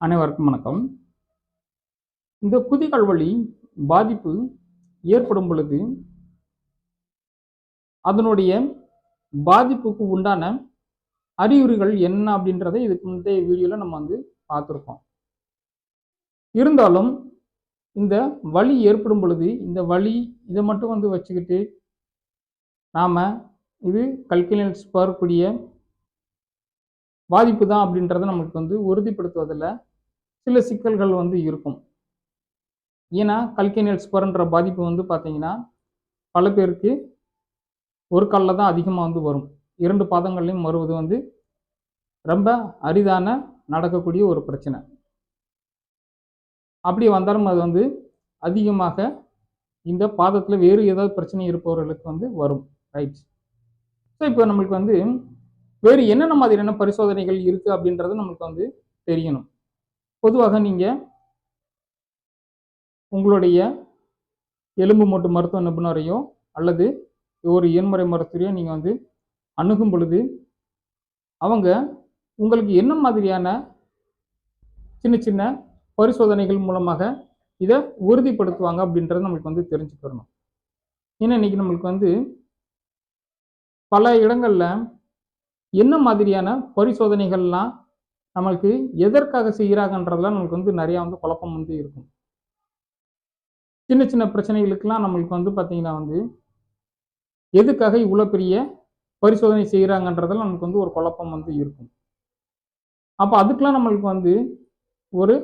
அனைவருக்கும் வணக்கம். இந்த குதிகால் வழி பாதிப்பு ஏற்படும் பொழுது அதனுடைய பாதிப்புக்கு உண்டான அறிகுறிகள் என்ன அப்படின்றதை இதுக்கு முந்தைய வீடியோவில் நம்ம வந்து பார்த்துருக்கோம். இருந்தாலும் இந்த வலி ஏற்படும் பொழுது இந்த வலி இதை மட்டும் வந்து வச்சுக்கிட்டு நாம் இது கல்கினல்ஸ் வரக்கூடிய பாதிப்பு தான் அப்படின்றத நமக்கு வந்து உறுதிப்படுத்துவதில் சில சிக்கல்கள் வந்து இருக்கும். ஏன்னா கல்கேனியல் ஸ்பர்ன்ற பாதிப்பு வந்து பார்த்தீங்கன்னா பல பேருக்கு ஒரு காலில் தான் அதிகமாக வந்து வரும். இரண்டு பாதங்கள்லையும் வருவது வந்து ரொம்ப அரிதான நடக்கக்கூடிய ஒரு பிரச்சனை. அப்படி வந்தாலும் அது வந்து அதிகமாக இந்த பாதத்தில் வேறு ஏதாவது பிரச்சனை இருப்பவர்களுக்கு வந்து வரும். ரைட். ஸோ இப்போ நம்மளுக்கு வந்து வேறு என்னென்ன மாதிரியான பரிசோதனைகள் இருக்குது அப்படின்றது நம்மளுக்கு வந்து தெரியணும். பொதுவாக நீங்கள் உங்களுடைய எலும்பு மூட்டு மருத்துவ நிபுணரையோ அல்லது ஒரு எண்முறை மருத்துவரையோ நீங்கள் வந்து அணுகும் பொழுது அவங்க உங்களுக்கு என்ன மாதிரியான சின்ன சின்ன பரிசோதனைகள் மூலமாக இதை உறுதிப்படுத்துவாங்க அப்படின்றத நம்மளுக்கு வந்து தெரிஞ்சுக்கிறணும் ஏன்னா இன்னைக்கு நம்மளுக்கு வந்து பல இடங்களில் என்ன மாதிரியான பரிசோதனைகள்லாம் நம்மளுக்கு எதற்காக செய்கிறாங்கன்றதுலாம் நம்மளுக்கு வந்து நிறையா வந்து குழப்பம் வந்து இருக்கும். சின்ன சின்ன பிரச்சனைகளுக்கெல்லாம் நம்மளுக்கு வந்து பார்த்திங்கன்னா வந்து எதுக்காக இவ்வளோ பெரிய பரிசோதனை செய்கிறாங்கன்றதெல்லாம் நமக்கு வந்து ஒரு குழப்பம் வந்து இருக்கும். அப்போ அதுக்கெலாம் நம்மளுக்கு வந்து ஒரு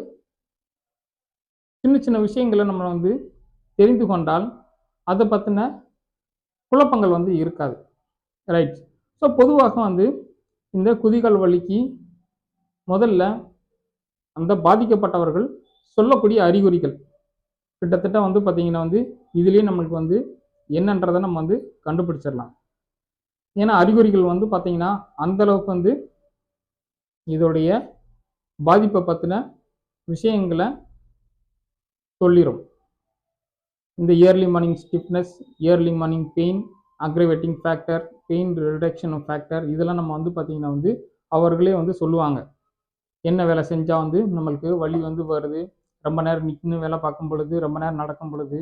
சின்ன சின்ன விஷயங்களை நம்ம வந்து தெரிந்து கொண்டால் அதை பற்றின குழப்பங்கள் வந்து இருக்காது. ரைட் ஸோ பொதுவாக வந்து இந்த குதிகால் வலிக்கு முதல்ல அந்த பாதிக்கப்பட்டவர்கள் சொல்லக்கூடிய அறிகுறிகள். கிட்டத்தட்ட வந்து பார்த்திங்கன்னா வந்து இதுலேயே நம்மளுக்கு வந்து என்னன்றதை நம்ம வந்து கண்டுபிடிச்சிடலாம். ஏன்னா அறிகுறிகள் வந்து பார்த்திங்கன்னா அந்தளவுக்கு வந்து இதோடைய பாதிப்பை பற்றின விஷயங்களை சொல்லிடும் இந்த early morning stiffness early morning pain aggravating factor pain reduction factor இதெல்லாம் நம்ம வந்து பார்த்திங்கன்னா வந்து அவர்களே வந்து சொல்லுவாங்க. என்ன வேலை செஞ்சால் வந்து நம்மளுக்கு வலி வந்து வருது. ரொம்ப நேரம் நிற்கணும் வேலை பார்க்கும் பொழுது ரொம்ப நேரம் நடக்கும் பொழுது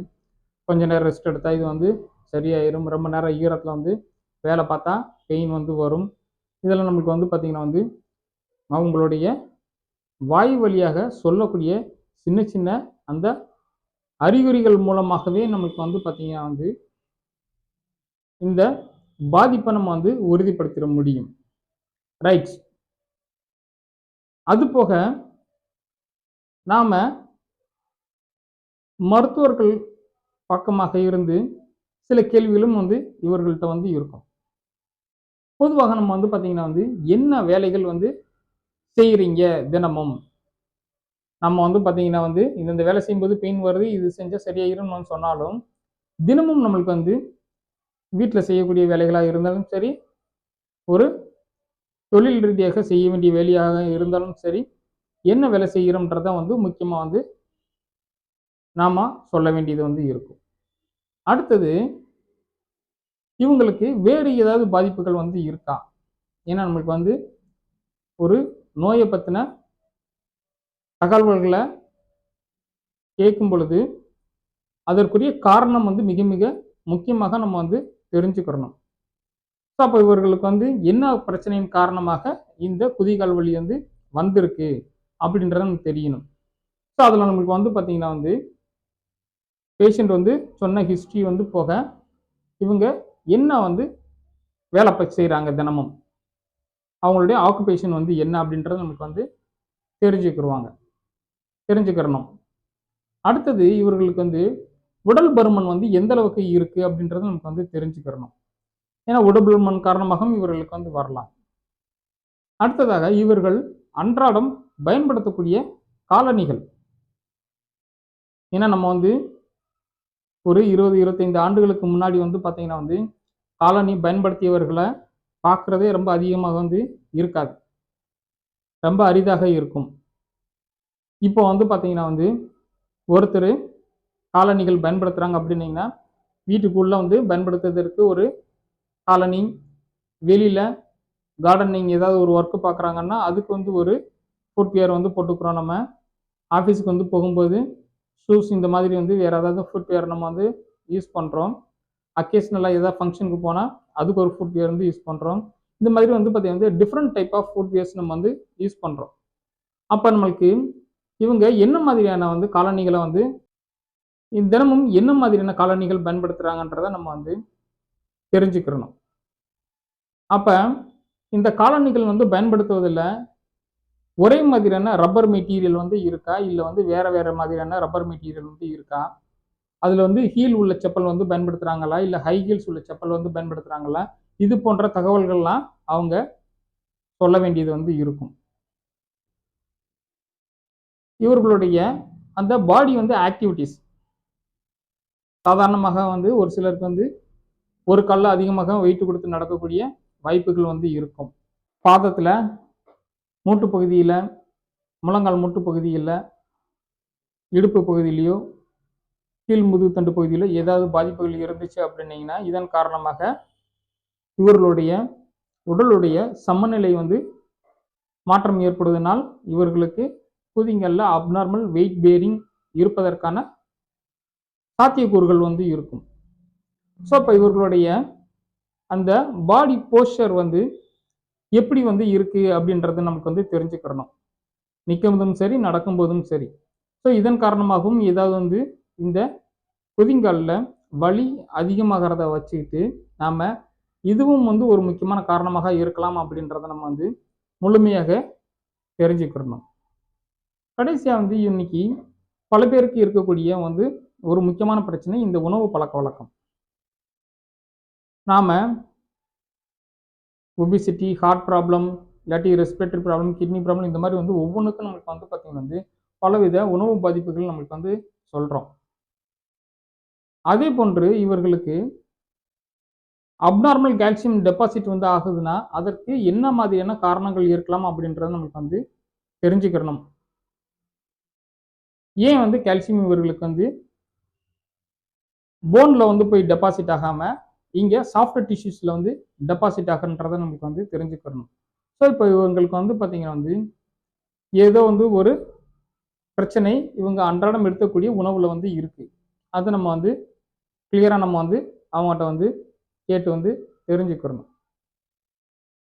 கொஞ்ச நேரம் ரெஸ்ட் எடுத்தால் இது வந்து சரியாயிரும். ரொம்ப நேரம் ஈரத்தில் வந்து வேலை பார்த்தா பெயின் வந்து வரும். இதெல்லாம் நம்மளுக்கு வந்து பார்த்திங்கன்னா வந்து அவங்களுடைய வாய் வழியாக சொல்லக்கூடிய சின்ன சின்ன அந்த அறிகுறிகள் மூலமாகவே நமக்கு வந்து பார்த்திங்கன்னா வந்து இந்த பாதிப்பை நம்ம வந்து உறுதிப்படுத்திட முடியும். ரைட் அது போக நாம் மருத்துவர்கள் பக்கமாக இருந்து சில கேள்விகளும் வந்து இவர்கள்ட்ட வந்து இருக்கும். பொதுவாக நம்ம வந்து பார்த்திங்கன்னா வந்து என்ன வேலைகள் வந்து செய்கிறீங்க தினமும்? நம்ம வந்து பார்த்திங்கன்னா வந்து இந்தந்த வேலை செய்யும்போது பெயின் வருது இது செஞ்சால் சரியாயிரும்னு சொன்னாலும் தினமும் நம்மளுக்கு வந்து வீட்டில் செய்யக்கூடிய வேலைகளாக இருந்தாலும் சரி ஒரு தொழில் ரீதியாக செய்ய வேண்டிய வேலையாக இருந்தாலும் சரி என்ன வேலை செய்கிறோம்ன்றத வந்து முக்கியமாக வந்து நாம் சொல்ல வேண்டியது வந்து இருக்கும். அடுத்தது இவங்களுக்கு வேறு ஏதாவது பாதிப்புகள் வந்து இருக்கா? ஏன்னா நம்மளுக்கு வந்து ஒரு நோயை பற்றின தகவல்களை கேட்கும் பொழுது அதற்குரிய காரணம் வந்து மிக மிக முக்கியமாக நம்ம வந்து தெரிஞ்சுக்கிறணும். ஸோ அப்போ இவர்களுக்கு வந்து என்ன பிரச்சனையின் காரணமாக இந்த குதிகால் வலி வந்து வந்திருக்கு அப்படின்றத நமக்கு தெரியணும். ஸோ அதில் நம்மளுக்கு வந்து பார்த்திங்கன்னா வந்து பேஷண்ட் வந்து சொன்ன ஹிஸ்ட்ரி வந்து போக இவங்க என்ன வந்து வேலை செய்கிறாங்க தினமும்? அவங்களுடைய ஆக்குபேஷன் வந்து என்ன அப்படின்றத நமக்கு வந்து தெரிஞ்சுக்கிடுவாங்க தெரிஞ்சுக்கிறணும் அடுத்தது இவர்களுக்கு வந்து உடல் பருமன் வந்து எந்த அளவுக்கு இருக்குது அப்படின்றத நமக்கு வந்து தெரிஞ்சுக்கிறணும் ஏன்னா உடல் பருமன் காரணமாகவும் இவர்களுக்கு வந்து வரலாம். அடுத்ததாக இவர்கள் அன்றாடம் பயன்படுத்தக்கூடிய காலணிகள். ஏன்னா நம்ம வந்து ஒரு இருபது இருபத்தைந்து ஆண்டுகளுக்கு முன்னாடி வந்து பார்த்திங்கன்னா வந்து காலனி பயன்படுத்தியவர்களை பார்க்குறதே ரொம்ப அதிகமாக வந்து இருக்காது. ரொம்ப அரிதாக இருக்கும். இப்போ வந்து பார்த்திங்கன்னா வந்து ஒருத்தர் காலணிகள் பயன்படுத்துகிறாங்க அப்படின்னீங்கன்னா வீட்டுக்குள்ளே வந்து பயன்படுத்துவதற்கு ஒரு காலனி வெளியில் கார்டனிங் ஏதாவது ஒரு ஒர்க்கு பார்க்குறாங்கன்னா அதுக்கு வந்து ஒரு ஃபுட்வேர் வந்து போட்டுக்கிறோம் நம்ம. ஆஃபீஸுக்கு வந்து போகும்போது ஷூஸ் இந்த மாதிரி வந்து வேறு ஏதாவது ஃபுட்வேர் நம்ம வந்து யூஸ் பண்ணுறோம் அக்கேஷ்னலாக ஏதாவது ஃபங்க்ஷனுக்கு போனால் அதுக்கு ஒரு ஃபுட்வேர் வந்து யூஸ் பண்ணுறோம் இந்த மாதிரி வந்து பார்த்தீங்கன்னா டிஃப்ரெண்ட் டைப் ஆஃப் ஃபுட்வேர்ஸ் நம்ம வந்து யூஸ் பண்ணுறோம் அப்போ நம்மளுக்கு இவங்க என்ன மாதிரியான வந்து காலனிகளை வந்து தினமும் என்ன மாதிரியான காலணிகள் பயன்படுத்துகிறாங்கன்றதை நம்ம வந்து தெரிஞ்சுக்கிறணும். அப்போ இந்த காலணிகள் வந்து பயன்படுத்துவதில் ஒரே மாதிரியான ரப்பர் மெட்டீரியல் வந்து இருக்கா? இல்லை வந்து வேறு வேறு மாதிரியான ரப்பர் மெட்டீரியல் வந்து இருக்கா? அதில் வந்து ஹீல் உள்ள செப்பல் வந்து பயன்படுத்துகிறாங்களா இல்லை ஹை ஹீல்ஸ் உள்ள செப்பல் வந்து பயன்படுத்துகிறாங்களா இது போன்ற தகவல்கள்லாம் அவங்க சொல்ல வேண்டியது வந்து இருக்கும். இவர்களுடைய அந்த பாடி வந்து ஆக்டிவிட்டிஸ் சாதாரணமாக வந்து ஒரு சிலருக்கு வந்து ஒரு கல்ல அதிகமாக வெயிட் கொடுத்து நடக்கக்கூடிய வாய்ப்புகள் வந்து இருக்கும். பாதத்தில் மூட்டு பகுதியில் முழங்கால் மூட்டு பகுதியில் இடுப்பு பகுதியிலையோ கீழ் முதுகுத்தண்டு பகுதியிலோ ஏதாவது பாதிப்புகள் இருந்துச்சு அப்படின்னீங்கன்னா இதன் காரணமாக இவர்களுடைய உடலுடைய சமநிலை வந்து மாற்றம் ஏற்படுவதனால் இவர்களுக்கு குதிங்களில் அப்நார்மல் வெயிட் பேரிங் இருப்பதற்கான சாத்தியக்கூறுகள் வந்து இருக்கும். ஸோ இப்போ இவர்களுடைய அந்த பாடி போஸ்டர் வந்து எப்படி வந்து இருக்கு அப்படின்றத நமக்கு வந்து தெரிஞ்சுக்கிறணும். நிற்கும்போதும் சரி நடக்கும்போதும் சரி. ஸோ இதன் காரணமாகவும் ஏதாவது வந்து இந்த குதிங்காலில் வலி அதிகமாகிறத வச்சுக்கிட்டு நாம் இதுவும் வந்து ஒரு முக்கியமான காரணமாக இருக்கலாம் அப்படின்றத நம்ம வந்து முழுமையாக தெரிஞ்சுக்கிறணும். கடைசியாக வந்து இன்னைக்கு பல பேருக்கு இருக்கக்கூடிய வந்து ஒரு முக்கியமான பிரச்சனை இந்த உணவு பழக்க வழக்கம். நாம் ஒபிசிட்டி ஹார்ட் ப்ராப்ளம் இல்லாட்டி ரெஸ்பிரேட்டரி ப்ராப்ளம் கிட்னி ப்ராப்ளம் இந்த மாதிரி வந்து ஒவ்வொன்றுக்கும் நம்மளுக்கு வந்து பார்த்திங்கன்னா வந்து பலவித உணவு பாதிப்புகள் நம்மளுக்கு வந்து சொல்கிறோம் அதே போன்று இவர்களுக்கு அப்நார்மல் கால்சியம் டெபாசிட் வந்து ஆகுதுன்னா அதற்கு என்ன மாதிரியான காரணங்கள் இருக்கலாம் அப்படின்றத நம்மளுக்கு வந்து தெரிஞ்சுக்கிறணும் ஏன் வந்து கால்சியம் இவர்களுக்கு வந்து போனில் வந்து போய் டெபாசிட் ஆகாமல் இங்கே சாஃப்ட் டிஷ்யூஸில் வந்து டெபாசிட் ஆகுன்றதை நமக்கு வந்து தெரிஞ்சுக்கிறணும் ஸோ இப்போ இவங்களுக்கு வந்து பார்த்திங்கன்னா வந்து ஏதோ வந்து ஒரு பிரச்சனை இவங்க அன்றாடம் எடுக்கக்கூடிய உணவில் வந்து இருக்குது அதை நம்ம வந்து கிளியராக நம்ம வந்து அவங்ககிட்ட வந்து கேட்டு வந்து தெரிஞ்சுக்கிறணும்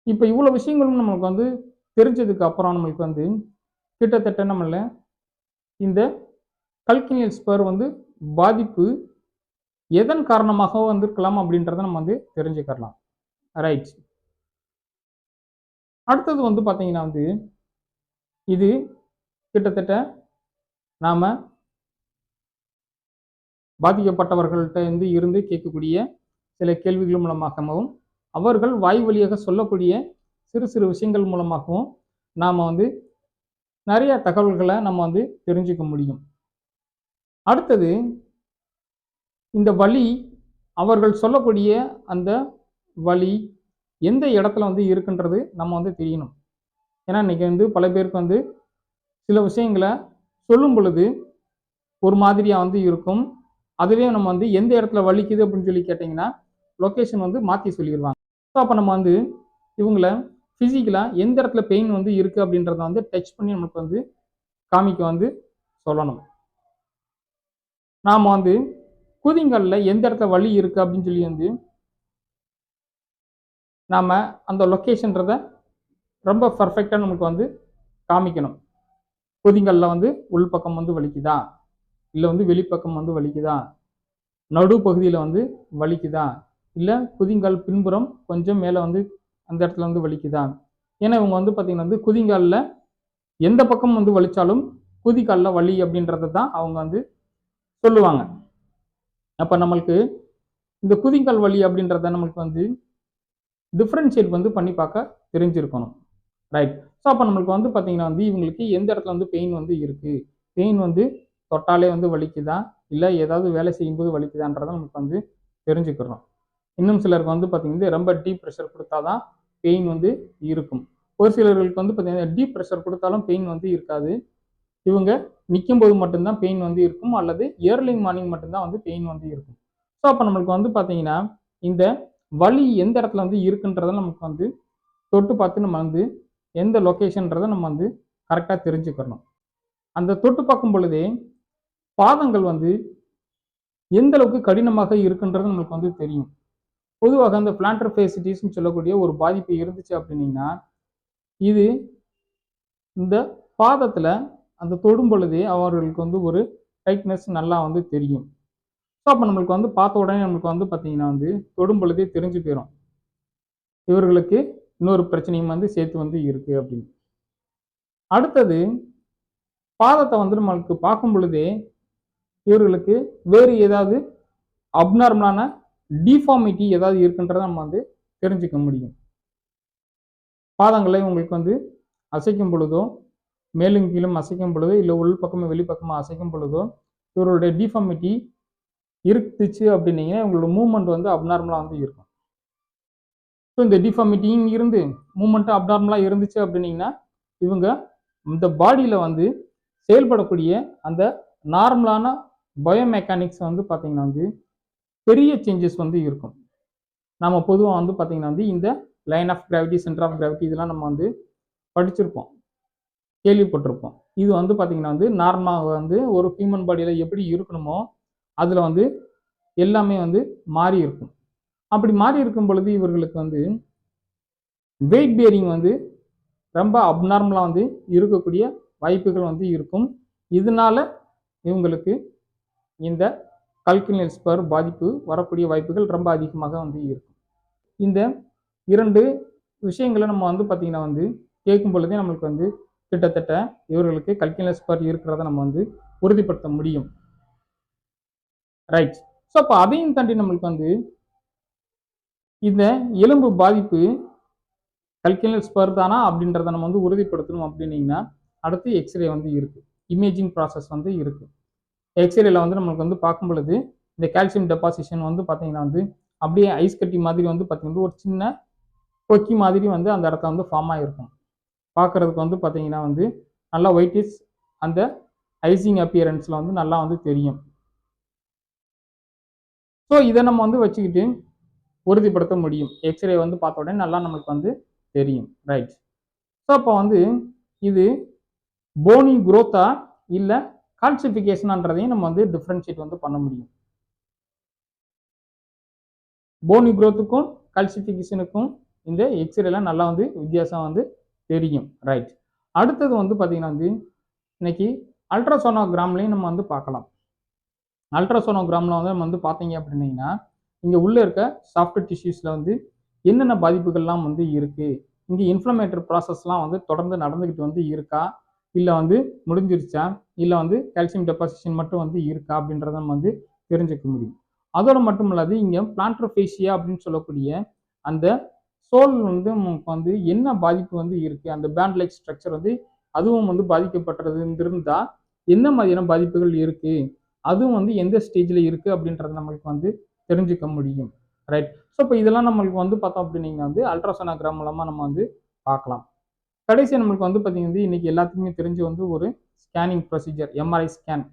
இப்போ இவ்வளோ விஷயங்களும் நம்மளுக்கு வந்து தெரிஞ்சதுக்கு அப்புறம் நம்மளுக்கு வந்து கிட்டத்தட்ட நம்மள இந்த கல்கினியல் ஸ்பர் வந்து பாதிப்பு எதன் காரணமாக வந்திருக்கலாம் அப்படின்றத நம்ம வந்து தெரிஞ்சுக்கலாம் ரைட் அடுத்தது வந்து பார்த்தீங்கன்னா வந்து இது கிட்டத்தட்ட நாம் பாதிக்கப்பட்டவர்கள்ட்ட இருந்து இருந்து கேட்கக்கூடிய சில கேள்விகள் மூலமாகவும் அவர்கள் வாய் வழியாக சொல்லக்கூடிய சிறு சிறு விஷயங்கள் மூலமாகவும் நாம் வந்து நிறைய தகவல்களை நம்ம வந்து தெரிஞ்சுக்க முடியும். அடுத்தது இந்த வழி அவர்கள் சொல்லக்கூடிய அந்த வழி எந்த இடத்துல வந்து இருக்குன்றது நம்ம வந்து தெரியணும். ஏன்னா இன்றைக்கி வந்து பல பேருக்கு வந்து சில விஷயங்களை சொல்லும் பொழுது ஒரு மாதிரியாக வந்து இருக்கும். அதுவே நம்ம வந்து எந்த இடத்துல வலிக்குது அப்படின்னு சொல்லி கேட்டிங்கன்னா லொக்கேஷன் வந்து மாற்றி சொல்லிடுவாங்க ஸோ அப்போ நம்ம வந்து இவங்களை ஃபிசிக்கலாக எந்த இடத்துல பெயின் வந்து இருக்குது அப்படின்றத வந்து டச் பண்ணி நமக்கு வந்து காமிக்க வந்து சொல்லணும். நாம் வந்து குதிங்களில் எந்த இடத்துல வலி இருக்குது அப்படின்னு சொல்லி வந்து நாம் அந்த லொக்கேஷன்றத ரொம்ப பர்ஃபெக்டாக நமக்கு வந்து காமிக்கணும். குதிங்களில் வந்து உள்பக்கம் வந்து வலிக்குதா? இல்லை வந்து வெளிப்பக்கம் வந்து வலிக்குதா? நடு பகுதியில் வந்து வலிக்குதா? இல்லை குதிங்கால் பின்புறம் கொஞ்சம் மேலே வந்து அந்த இடத்துல வந்து வலிக்குதா? ஏன்னா இவங்க வந்து பார்த்திங்கன்னா வந்து குதிங்காலில் எந்த பக்கம் வந்து வலிச்சாலும் குதிக்காலில் வலி அப்படின்றத தான் அவங்க வந்து சொல்லுவாங்க. அப்போ நம்மளுக்கு இந்த குதிங்கால் வலி அப்படின்றத நம்மளுக்கு வந்து டிஃப்ரென்ஷியேட் வந்து பண்ணி பார்க்க தெரிஞ்சிருக்கணும். ரைட் ஸோ அப்போ நம்மளுக்கு வந்து பார்த்திங்கன்னா வந்து இவங்களுக்கு எந்த இடத்துல வந்து பெயின் வந்து இருக்குது பெயின் வந்து தொட்டாலே வந்து வலிக்குதா? இல்லை ஏதாவது வேலை செய்யும்போது வலிக்குதான்றதை நமக்கு வந்து தெரிஞ்சுக்கிறோம் இன்னும் சிலருக்கு வந்து பார்த்திங்கன்னா ரொம்ப டீப் ப்ரெஷர் கொடுத்தா தான் பெயின் வந்து இருக்கும். ஒரு சிலர்களுக்கு வந்து பார்த்திங்கன்னா டீப் ப்ரெஷர் கொடுத்தாலும் பெயின் வந்து இருக்காது. இவங்க நிற்கும்போது மட்டும்தான் பெயின் வந்து இருக்கும் அல்லது இயர்லி மார்னிங் மட்டும்தான் வந்து பெயின் வந்து இருக்கும். ஸோ அப்போ நம்மளுக்கு வந்து பார்த்தீங்கன்னா இந்த வலி எந்த இடத்துல வந்து இருக்குன்றதை நமக்கு வந்து தொட்டு பார்த்து நம்ம வந்து எந்த லொக்கேஷன்றதை நம்ம வந்து கரெக்டாக தெரிஞ்சுக்கணும். அந்த தொட்டு பார்க்கும் பொழுதே பாதங்கள் வந்து எந்த அளவுக்கு கடினமாக இருக்குன்றது நம்மளுக்கு வந்து தெரியும். பொதுவாக அந்த பிளான்டர் ஃபேசிட்டிஸ்னு சொல்லக்கூடிய ஒரு பாதிப்பு இருந்துச்சு அப்படின்னீங்கன்னா இது இந்த பாதத்தில் அந்த தொடும் பொழுதே அவர்களுக்கு வந்து ஒரு டைட்னஸ் நல்லா வந்து தெரியும். ஸோ அப்போ நம்மளுக்கு வந்து பார்த்த உடனே நம்மளுக்கு வந்து பார்த்தீங்கன்னா வந்து தொடும் பொழுதே தெரிஞ்சு போயிடும் இவர்களுக்கு இன்னொரு பிரச்சனையும் வந்து சேர்த்து வந்து இருக்கு அப்படின்னு. அடுத்தது பாதத்தை வந்து நம்மளுக்கு பார்க்கும் பொழுதே இவர்களுக்கு வேறு ஏதாவது அப்நார்மலான டிஃபார்மிட்டி ஏதாவது இருக்குன்றதை நம்ம வந்து தெரிஞ்சுக்க முடியும். பாதங்களை உங்களுக்கு வந்து அசைக்கும் பொழுதோ மேலும் கீழும் அசைக்கும் பொழுதோ இல்லை உள் பக்கமும் வெளிப்பக்கமாக அசைக்கும் பொழுதோ இவர்களுடைய டிஃபார்மிட்டி இருந்துச்சு அப்படின்னீங்கன்னா இவங்களோட மூமெண்ட் வந்து அப்நார்மலாக வந்து இருக்கும். ஸோ இந்த டிஃபார்மிட்டியும் இருந்து மூமெண்ட்டும் அப்நார்மலாக இருந்துச்சு அப்படின்னீங்கன்னா இவங்க இந்த பாடியில் வந்து செயல்படக்கூடிய அந்த நார்மலான பயோமெக்கானிக்ஸ் வந்து பார்த்தீங்கன்னா வந்து பெரிய சேஞ்சஸ் வந்து இருக்கும். நம்ம பொதுவாக வந்து பார்த்தீங்கன்னா வந்து இந்த line of gravity centre of gravity இதெல்லாம் நம்ம வந்து படிச்சிருப்போம். கேள்விப்பட்டிருப்போம். இது வந்து பார்த்தீங்கன்னா வந்து நார்மலாக வந்து ஒரு ஹியூமன் பாடியில் எப்படி இருக்கணுமோ அதில் வந்து எல்லாமே வந்து மாறி இருக்கும். அப்படி மாறி இருக்கும் பொழுது இவர்களுக்கு வந்து வெயிட் பேரிங் வந்து ரொம்ப அப்நார்மலாக வந்து இருக்கக்கூடிய வாய்ப்புகள் வந்து இருக்கும். இதனால இவங்களுக்கு இந்த கல்கினல் ஸ்பர் பாதிப்பு வரக்கூடிய வாய்ப்புகள் ரொம்ப அதிகமாக வந்து இருக்கும். இந்த இரண்டு விஷயங்களை நம்ம வந்து பார்த்திங்கன்னா வந்து கேட்கும் பொழுதே நம்மளுக்கு வந்து கிட்டத்தட்ட இவர்களுக்கு கல்கினல் ஸ்பர் இருக்கிறத நம்ம வந்து உறுதிப்படுத்த முடியும். ரைட் ஸோ அப்போ அதையும் தாண்டி நம்மளுக்கு வந்து இந்த எலும்பு பாதிப்பு கல்கினல் ஸ்பர் தானா அப்படின்றத நம்ம வந்து உறுதிப்படுத்தணும் அப்படின்னீங்கன்னா அடுத்து எக்ஸ்ரே வந்து இருக்குது இமேஜிங் ப்ராசஸ் வந்து இருக்குது எக்ஸ்ரேல வந்து நம்மளுக்கு வந்து பார்க்கும் பொழுது இந்த கால்சியம் டெபாசிஷன் வந்து பார்த்தீங்கன்னா வந்து அப்படியே ஐஸ் கட்டி மாதிரி வந்து பார்த்தீங்கன்னா ஒரு சின்ன கொக்கி மாதிரி வந்து அந்த இடத்துல வந்து ஃபார்ம் ஆகிருக்கும் பார்க்குறதுக்கு வந்து பார்த்தீங்கன்னா வந்து நல்லா ஒயிட்டிஸ் அந்த ஐசிங் அப்பியரன்ஸில் வந்து நல்லா வந்து தெரியும். ஸோ இதை நம்ம வந்து வச்சுக்கிட்டு உறுதிப்படுத்த முடியும். எக்ஸ்ரே வந்து பார்த்த உடனே நல்லா நம்மளுக்கு வந்து தெரியும். ரைட் ஸோ அப்போ வந்து இது போனி குரோத்தா இல்லை கால்சிஃபிகேஷனான்றதையும் நம்ம வந்து டிஃப்ரென்ஷியேட் வந்து பண்ண முடியும். போனி குரோத்துக்கும் கால்சிஃபிகேஷனுக்கும் இந்த எக்ஸ்ரேலாம் நல்லா வந்து வித்தியாசம் வந்து தெரியும். ரைட் அடுத்தது வந்து பார்த்தீங்கன்னா வந்து இன்னைக்கு அல்ட்ராசோனோகிராம்லையும் நம்ம வந்து பார்க்கலாம். அல்ட்ராசோனோகிராமில் வந்து நம்ம வந்து பார்த்தீங்க அப்படின்னீங்கன்னா இங்கே உள்ளே இருக்க சாஃப்ட் டிஷ்யூஸில் வந்து என்னென்ன பாதிப்புகள்லாம் வந்து இருக்குது இங்கே இன்ஃப்ளமேட்டரி ப்ராசஸ்லாம் வந்து தொடர்ந்து நடந்துக்கிட்டு வந்து இருக்கா? இல்லை வந்து முடிஞ்சிருச்சா? இல்லை வந்து கால்சியம் டெபாசிஷன் மட்டும் வந்து இருக்கா? அப்படின்றத நம்ம வந்து தெரிஞ்சுக்க முடியும். அதோடு மட்டும் இல்லாது இங்கே பிளான்ட்ரோஃபேஷியா அப்படின்னு சொல்லக்கூடிய அந்த சோல் வந்து நமக்கு வந்து என்ன பாதிப்பு வந்து இருக்குது அந்த பேண்ட் லைக் ஸ்ட்ரக்சர் வந்து அதுவும் வந்து பாதிக்கப்பட்டது இருந்தால் என்ன மாதிரியான பாதிப்புகள் இருக்குது அதுவும் வந்து எந்த ஸ்டேஜில் இருக்குது அப்படின்றத நம்மளுக்கு வந்து தெரிஞ்சுக்க முடியும். ரைட் ஸோ இப்போ இதெல்லாம் நம்மளுக்கு வந்து பார்த்தோம் அப்படின்னீங்க வந்து அல்ட்ராசோனோகிராம் மூலமாக நம்ம வந்து பார்க்கலாம். கடைசி நம்மளுக்கு வந்து பார்த்தீங்கன்னா இன்றைக்கி எல்லாத்துக்குமே தெரிஞ்சு வந்து ஒரு ஸ்கேனிங் ப்ரொசீஜர் எம்ஆர்ஐ ஸ்கேன்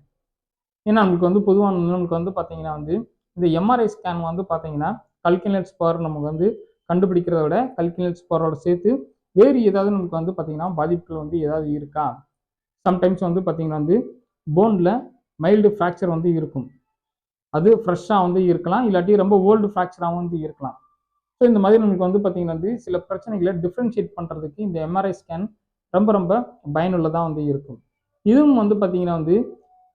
ஏன்னா நம்மளுக்கு வந்து பொதுவாக நம்மளுக்கு வந்து பார்த்தீங்கன்னா வந்து இந்த எம்ஆர்ஐ ஸ்கேன் வந்து பார்த்தீங்கன்னா கல்கினல் பவர் நமக்கு வந்து கண்டுபிடிக்கிறத விட கல்கினல் ஸ்பாரோட சேர்த்து வேறு ஏதாவது நமக்கு வந்து பார்த்தீங்கன்னா பாதிப்புகள் வந்து ஏதாவது இருக்கா? சம்டைம்ஸ் வந்து பார்த்தீங்கன்னா வந்து போனில் மைல்டு ஃப்ராக்சர் வந்து இருக்கும். அது ஃப்ரெஷ்ஷாக வந்து இருக்கலாம். இல்லாட்டி ரொம்ப ஓல்டு ஃப்ராக்சராகவும் வந்து இருக்கலாம். ஸோ இந்த மாதிரி நமக்கு வந்து பார்த்தீங்கன்னா வந்து சில பிரச்சனைகளை டிஃப்ரென்ஷியேட் பண்ணுறதுக்கு இந்த எம்ஆர்ஐ ஸ்கேன் ரொம்ப ரொம்ப பயனுள்ளதாக வந்து இருக்கும். இதுவும் வந்து பார்த்தீங்கன்னா வந்து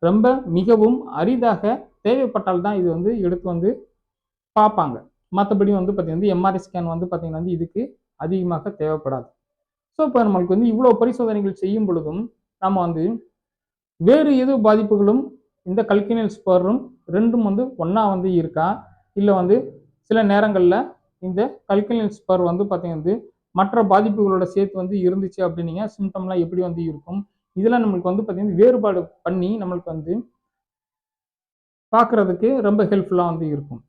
ரொம்ப மிகவும் அரிதாக தேவைப்பட்டால் தான் இது வந்து எடுத்து வந்து பார்ப்பாங்க. மற்றபடி வந்து பார்த்தீங்கன்னா எம்ஆர்ஐ ஸ்கேன் வந்து பார்த்தீங்கன்னா வந்து இதுக்கு அதிகமாக தேவைப்படாது. ஸோ இப்போ நம்மளுக்கு வந்து இவ்வளோ பரிசோதனைகள் செய்யும் பொழுதும் நம்ம வந்து வேறு எது பாதிப்புகளும் இந்த கல்கினல் ஸ்பர்ரும் ரெண்டும் வந்து ஒன்றா வந்து இருக்கா? இல்லை வந்து சில நேரங்களில் இந்த கல்கினல் ஸ்பர் வந்து பார்த்தீங்கன்னா வந்து மற்ற பாதிப்புகளோட சேர்த்து வந்து இருந்துச்சு அப்படின்னீங்க சிம்டம்லாம் எப்படி வந்து இருக்கும்? இதெல்லாம் நம்மளுக்கு வந்து பார்த்தீங்கன்னா வேறுபாடு பண்ணி நம்மளுக்கு வந்து பார்க்குறதுக்கு ரொம்ப ஹெல்ப்ஃபுல்லாக வந்து இருக்கும்.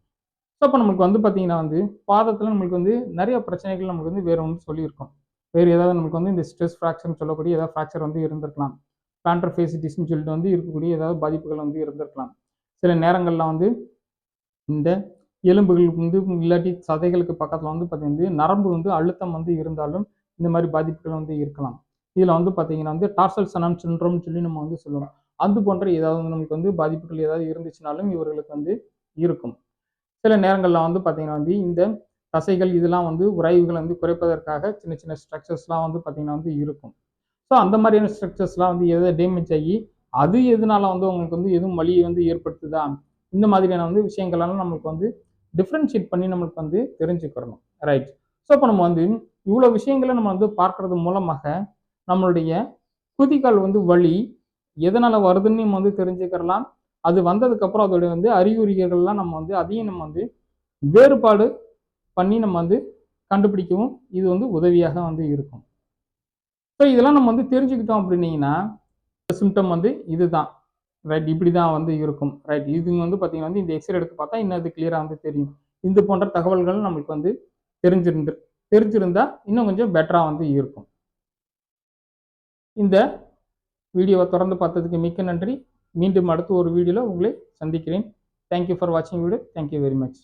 ஸோ அப்போ நம்மளுக்கு வந்து பார்த்தீங்கன்னா வந்து பாதத்தில் நம்மளுக்கு வந்து நிறைய பிரச்சனைகள் நம்மளுக்கு வந்து வேறு ஒன்று சொல்லியிருக்கோம். வேறு ஏதாவது நமக்கு வந்து இந்த ஸ்ட்ரெஸ் ஃப்ராக்சர்னு சொல்லக்கூடிய ஏதாவது ஃப்ராக்சர் வந்து இருந்திருக்கலாம். பிளான்டர் ஃபேசிட்டிஸ்னு சொல்லிட்டு வந்து இருக்கக்கூடிய ஏதாவது பாதிப்புகள் வந்து இருந்திருக்கலாம். சில நேரங்களில் வந்து இந்த எலும்புகளுக்கு வந்து இல்லாட்டி சதைகளுக்கு பக்கத்தில் வந்து பார்த்தீங்கன்னா நரம்பு வந்து அழுத்தம் வந்து இருந்தாலும் இந்த மாதிரி பாதிப்புகள் வந்து இருக்கலாம். இதில் வந்து பார்த்தீங்கன்னா வந்து டார்சல் சனம் சின்ரோம்னு சொல்லி நம்ம வந்து சொல்லுவோம். அது போன்ற ஏதாவது வந்து நமக்கு வந்து பாதிப்புகள் ஏதாவது இருந்துச்சுனாலும் இவர்களுக்கு வந்து இருக்கும். சில நேரங்களில் வந்து பார்த்தீங்கன்னா வந்து இந்த தசைகள் இதெல்லாம் வந்து உராய்வுகளை வந்து குறைப்பதற்காக சின்ன சின்ன ஸ்ட்ரக்சர்ஸ்லாம் வந்து பார்த்தீங்கன்னா வந்து இருக்கும். ஸோ அந்த மாதிரியான ஸ்ட்ரக்சர்ஸ்லாம் வந்து எதை டேமேஜ் ஆகி அது எதனால வந்து உங்களுக்கு வந்து எதுவும் வழியை வந்து ஏற்படுத்துதா? இந்த மாதிரியான வந்து விஷயங்களெல்லாம் நம்மளுக்கு வந்து டிஃப்ரென்ஷியேட் பண்ணி நம்மளுக்கு வந்து தெரிஞ்சுக்கிறணும். ரைட் ஸோ இப்போ நம்ம வந்து இவ்வளோ விஷயங்களை நம்ம வந்து பார்க்கறது மூலமாக நம்மளுடைய குதிகால் வந்து வலி எதனால் வருதுன்னு நம்ம வந்து தெரிஞ்சுக்கிறலாம். அது வந்ததுக்கப்புறம் அதோடைய வந்து அறிகுறிகள்லாம் நம்ம வந்து அதையும் நம்ம வந்து வேறுபாடு பண்ணி நம்ம வந்து கண்டுபிடிக்கவும் இது வந்து உதவியாக வந்து இருக்கும். ஸோ இதெல்லாம் நம்ம வந்து தெரிஞ்சுக்கிட்டோம் அப்படின்னீங்கன்னா சிம்டம் வந்து இதுதான். ரைட் இப்படி தான் வந்து இருக்கும். ரைட் இது வந்து பார்த்தீங்கன்னா வந்து இந்த எக்ஸ்ரே எடுத்து பார்த்தா இன்னும் அது கிளியராக வந்து தெரியும். இது போன்ற தகவல்கள் நம்மளுக்கு வந்து தெரிஞ்சிருந்து தெரிஞ்சிருந்தா இன்னும் கொஞ்சம் பெட்டராக வந்து இருக்கும். இந்த வீடியோவை தொடர்ந்து பார்த்ததுக்கு மிக்க நன்றி. மீண்டும் அடுத்து ஒரு வீடியோவில் உங்களை சந்திக்கிறேன். தேங்க்யூ ஃபார் வாட்சிங் video thank you very much